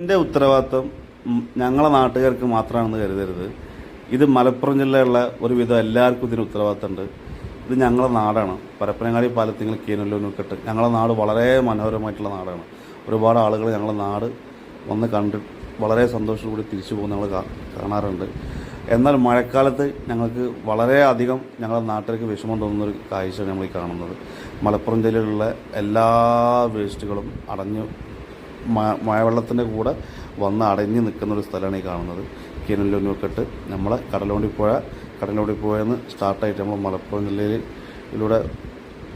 ഇതിന്റെ ഉത്തരവാദിത്വം ഞങ്ങളെ നാട്ടുകാർക്ക് മാത്രമാണെന്ന് കരുതരുത്. ഇത് മലപ്പുറം ജില്ലയിലുള്ള ഒരുവിധം എല്ലാവർക്കും ഇതിന് ഉത്തരവാദിത്തമുണ്ട്. ഇത് ഞങ്ങളുടെ നാടാണ്. പരപ്പനങ്ങാടി പാലത്തിങ്ങൾ കീനല്ലൂരിനൊക്കെട്ട് ഞങ്ങളുടെ നാട് വളരെ മനോഹരമായിട്ടുള്ള നാടാണ്. ഒരുപാട് ആളുകൾ ഞങ്ങളുടെ നാട് വന്ന് കണ്ട് വളരെ സന്തോഷത്തോടെ തിരിച്ചു പോകുന്ന ഞങ്ങൾ കാണാറുണ്ട്. എന്നാൽ മഴക്കാലത്ത് ഞങ്ങൾക്ക് വളരെ അധികം ഞങ്ങളുടെ നാട്ടിലേക്ക് വിഷമം തോന്നുന്ന ഒരു കാഴ്ചയാണ് നമ്മൾ ഈ കാണുന്നത്. മലപ്പുറം ജില്ലയിലുള്ള എല്ലാ വേസ്റ്റുകളും അടഞ്ഞു മഴവെള്ളത്തിന്റെ കൂടെ വന്ന് അടഞ്ഞു നിൽക്കുന്ന ഒരു സ്ഥലമാണ് ഈ കാണുന്നത്. കീനല്ലൂരിനൊക്കെട്ട് നമ്മളെ കടലോണ്ടി പുഴ കടലോണ്ടി പുഴയെന്ന് സ്റ്റാർട്ടായിട്ട് നമ്മൾ മലപ്പുറം ജില്ലയിലൂടെ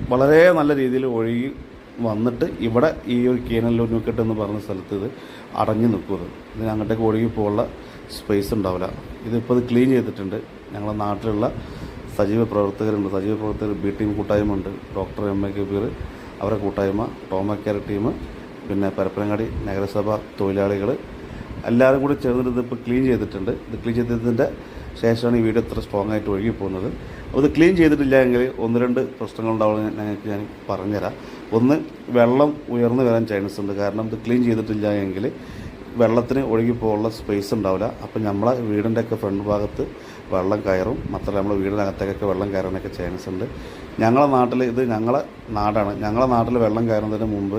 വളരെ നല്ല രീതിയിൽ ഒഴുകി വന്നിട്ട് ഇവിടെ ഈ ഒരു കീനല്ലൂരിനൊക്കെട്ട് എന്ന് പറഞ്ഞ സ്ഥലത്ത് ഇത് അടഞ്ഞു നിൽക്കുന്നത്. ഇതിന് അങ്ങോട്ടേക്ക് ഒഴുകി സ്പേസ് ഉണ്ടാവില്ല. ഇതിപ്പോൾ ഇത് ക്ലീൻ ചെയ്തിട്ടുണ്ട്. ഞങ്ങളുടെ നാട്ടിലുള്ള സജീവ പ്രവർത്തകരുണ്ട്. സജീവ പ്രവർത്തകർ ബി ടീം കൂട്ടായ്മ ഉണ്ട്. ഡോക്ടർ എം എ കബീർ അവരുടെ കൂട്ടായ്മ ടോമ കെയർ ടീം പിന്നെ പരപ്പനങ്ങാടി നഗരസഭ തൊഴിലാളികൾ എല്ലാവരും കൂടി ചേർന്നിട്ട് ഇതിപ്പോൾ ക്ലീൻ ചെയ്തിട്ടുണ്ട്. ഇത് ക്ലീൻ ചെയ്തതിന്റെ ശേഷമാണ് ഈ വീട് ഇത്ര സ്ട്രോങ് ആയിട്ട് ഒഴുകി പോകുന്നത്. അപ്പോൾ ഇത് ക്ലീൻ ചെയ്തിട്ടില്ല എങ്കിൽ ഒന്ന് രണ്ട് പ്രശ്നങ്ങളുണ്ടാവുമെന്ന് ഞങ്ങൾക്ക് ഞാൻ പറഞ്ഞുതരാം. ഒന്ന് വെള്ളം ഉയർന്നു വരാൻ ചാൻസ് ഉണ്ട്. കാരണം ഇത് ക്ലീൻ ചെയ്തിട്ടില്ല എങ്കിൽ വെള്ളത്തിന് ഒഴുകി പോകാനുള്ള സ്പേസ് ഉണ്ടാവില്ല. അപ്പം നമ്മളെ വീടിന്റെയൊക്കെ ഫ്രണ്ട് ഭാഗത്ത് വെള്ളം കയറും. മാത്രമല്ല നമ്മൾ വീടിനകത്തേക്കൊക്കെ വെള്ളം കയറാനൊക്കെ ചാൻസ് ഉണ്ട്. ഞങ്ങളെ നാട്ടിൽ ഇത് ഞങ്ങളെ നാടാണ്. ഞങ്ങളെ നാട്ടിൽ വെള്ളം കയറുന്നതിന് മുമ്പ്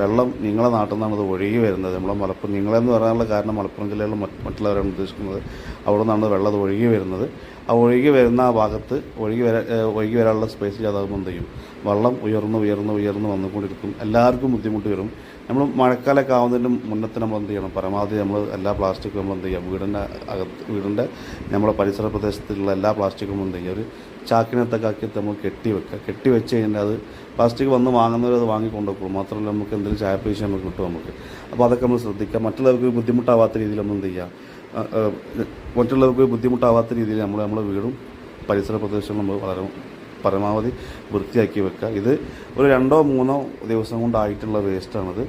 വെള്ളം നിങ്ങളെ നാട്ടിൽ നിന്നാണ് ഇത് ഒഴുകി വരുന്നത്. നമ്മളെ മലപ്പുറം നിങ്ങളെന്ന് പറയാനുള്ള കാരണം മലപ്പുറം ജില്ലയിലെ മറ്റുള്ളവരാണ് ഉദ്ദേശിക്കുന്നത് അവിടെ നിന്നാണ് വെള്ളം അത് ഒഴുകി വരുന്നത്. ആ ഒഴുകി വരുന്ന ആ ഭാഗത്ത് ഒഴുകി വരാ ഒഴുകി വരാനുള്ള സ്പേസ് ഇല്ലാതാകുമ്പോൾ എന്ത് ചെയ്യും? വെള്ളം ഉയർന്ന് ഉയർന്ന് ഉയർന്ന് വന്നുകൊണ്ടിരിക്കും. എല്ലാവർക്കും ബുദ്ധിമുട്ട് വരും. നമ്മൾ മഴക്കാലമൊക്കെ ആവുന്നതിന് മുന്നത്തെ നമ്മൾ എന്ത് ചെയ്യണം? പരമാവധി നമ്മൾ എല്ലാ പ്ലാസ്റ്റിക്കും നമ്മൾ എന്ത് ചെയ്യുക വീടിന്റെ അകത്ത് വീടിന്റെ നമ്മുടെ പരിസര പ്രദേശത്തുള്ള എല്ലാ പ്ലാസ്റ്റിക്കും എന്ത് ചെയ്യുക ഒരു ചാക്കിനകത്തൊക്കെ ആക്കി നമ്മൾ കെട്ടി വെക്കുക. കെട്ടി വെച്ച് കഴിഞ്ഞാൽ അത് പ്ലാസ്റ്റിക് വന്ന് വാങ്ങുന്നവർ അത് വാങ്ങിക്കൊണ്ട് കൊണ്ടുപോകും മാത്രമല്ല നമുക്ക് എന്തെങ്കിലും ചായ പൈസ നമുക്ക് കിട്ടും നമുക്ക്. അപ്പോൾ അതൊക്കെ നമ്മൾ ശ്രദ്ധിക്കുക. മറ്റുള്ളവർക്ക് ബുദ്ധിമുട്ടാവാത്ത രീതിയിൽ നമ്മൾ എന്ത് ചെയ്യുക? മറ്റുള്ളവർക്ക് ബുദ്ധിമുട്ടാവാത്ത രീതിയിൽ നമ്മൾ നമ്മുടെ വീടും പരിസര പ്രദേശവും നമ്മൾ വളരെ. പരമാവധി വൃത്തിയാക്കി വെക്കുക. ഇത് ഒരു രണ്ടോ മൂന്നോ ദിവസം കൊണ്ടായിട്ടുള്ള വേസ്റ്റാണിത്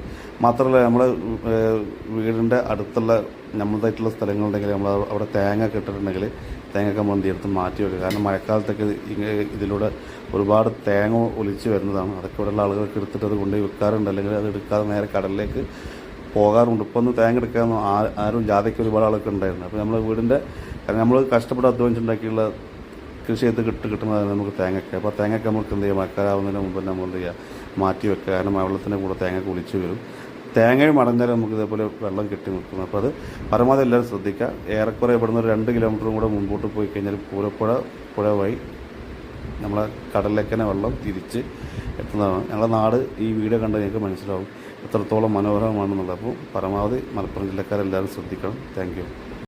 മാത്രമല്ല നമ്മൾ വീടിന്റെ അടുത്തുള്ള നമ്മളതായിട്ടുള്ള സ്ഥലങ്ങളുണ്ടെങ്കിൽ നമ്മൾ അവിടെ തേങ്ങ കിട്ടിട്ടുണ്ടെങ്കിൽ തേങ്ങയൊക്കെ നമ്മൾ എന്ത് മാറ്റി വെക്കുക. കാരണം മഴക്കാലത്തൊക്കെ ഇതിലൂടെ ഒരുപാട് തേങ്ങ ഒലിച്ച് വരുന്നതാണ്. അതൊക്കെ ഇവിടെയുള്ള ആളുകൾക്ക് എടുത്തിട്ട് അത് കൊണ്ടുപോയി വെക്കാറുണ്ട് അല്ലെങ്കിൽ അത് എടുക്കാതെ നേരെ കടലിലേക്ക് പോകാറുണ്ട്. ഇപ്പോൾ ഒന്ന് തേങ്ങ എടുക്കാമെന്നോ ആരും ജാതിക്ക് ഒരുപാട് ആളൊക്കെ ഉണ്ടായിരുന്നു. അപ്പോൾ നമ്മൾ വീടിന്റെ കാരണം നമ്മൾ കഷ്ടപ്പെട്ട് അധ്വാനിച്ചുണ്ടാക്കിയുള്ള കൃഷി ചെയ്ത് കിട്ട് കിട്ടുന്നതാണ് നമുക്ക് തേങ്ങയ്ക്ക്. അപ്പോൾ തേങ്ങയ്ക്ക് നമുക്ക് എന്ത് ചെയ്യാം? മഴക്കാലാവുന്നതിന് മുമ്പ് നമ്മൾ എന്ത് ചെയ്യുക മാറ്റി വെക്കുക. കാരണം വെള്ളത്തിന്റെ കൂടെ തേങ്ങ കുളിച്ച് വരും. തേങ്ങയും അടഞ്ഞാലും നമുക്ക് ഇതേപോലെ വെള്ളം കെട്ടി നിൽക്കുന്നു അപ്പോൾ അത് പരമാവധി എല്ലാവരും ശ്രദ്ധിക്കുക. ഏറെക്കുറെ ഇവിടുന്ന് ഒരു രണ്ട് കിലോമീറ്ററും കൂടെ മുമ്പോട്ട് പോയി കഴിഞ്ഞാൽ പൂരപ്പുഴ പുഴ വഴി നമ്മളെ കടലിലേക്കനെ വെള്ളം തിരിച്ച് എത്തുന്നതാണ്. ഞങ്ങളുടെ നാട് ഈ വീഡിയോ കണ്ട് ഞങ്ങൾക്ക് മനസ്സിലാവും. എത്രത്തോളം മനോഹരമാണെന്നുള്ളത്. അപ്പോൾ പരമാവധി മലപ്പുറം ജില്ലക്കാരെല്ലാവരും ശ്രദ്ധിക്കണം. താങ്ക്